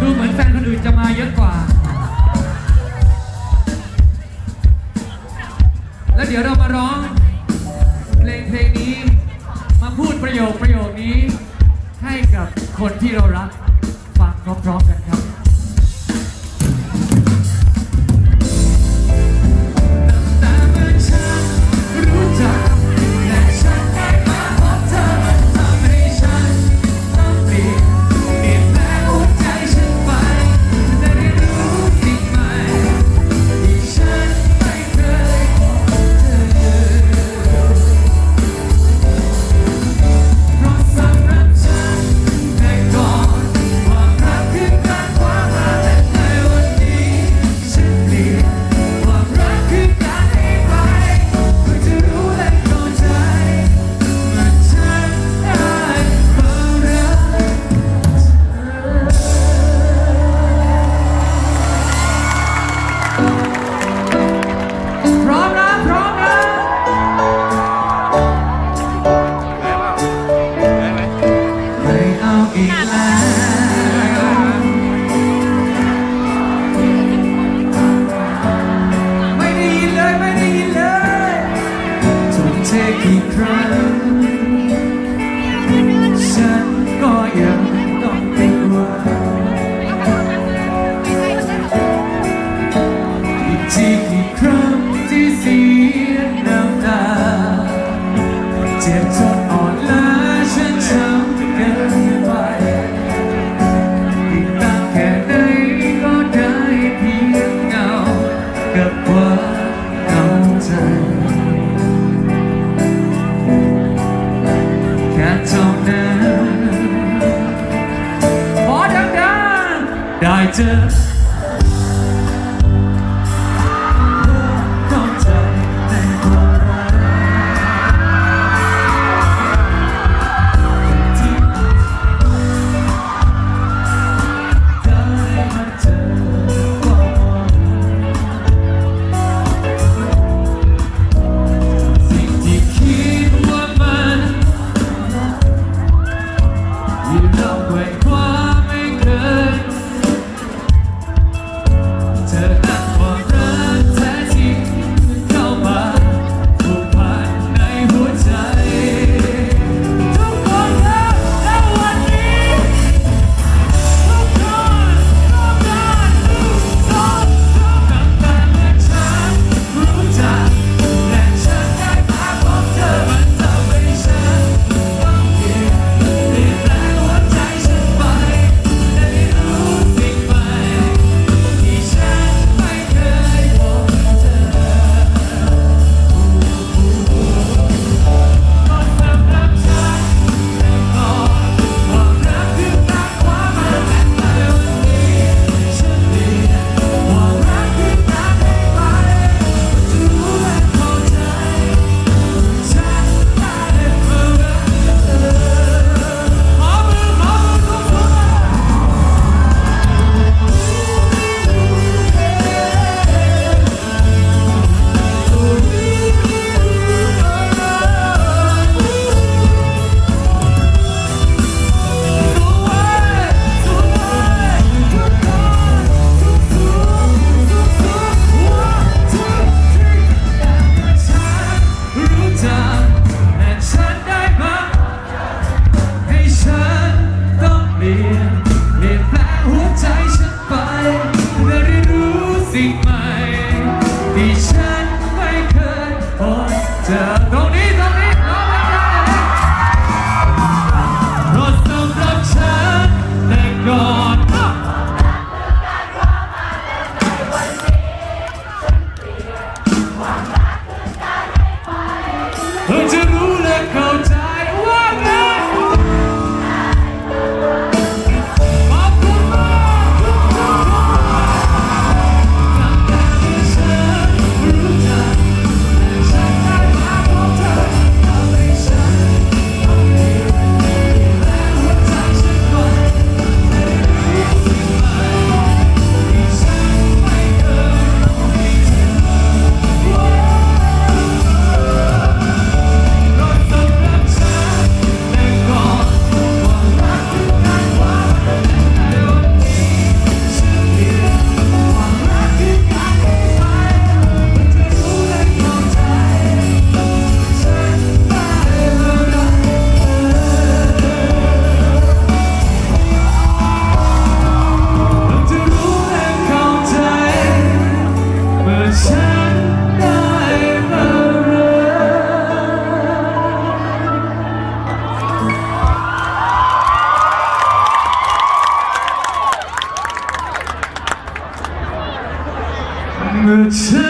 ดูเหมือนแฟนคนอื่นจะมาเยอะกว่า แล้วเดี๋ยวเรามาร้อง เพลงเพลงนี้ มาพูดประโยคประโยคนี้ ให้กับคนที่เรารัก cry. I do. Each 痴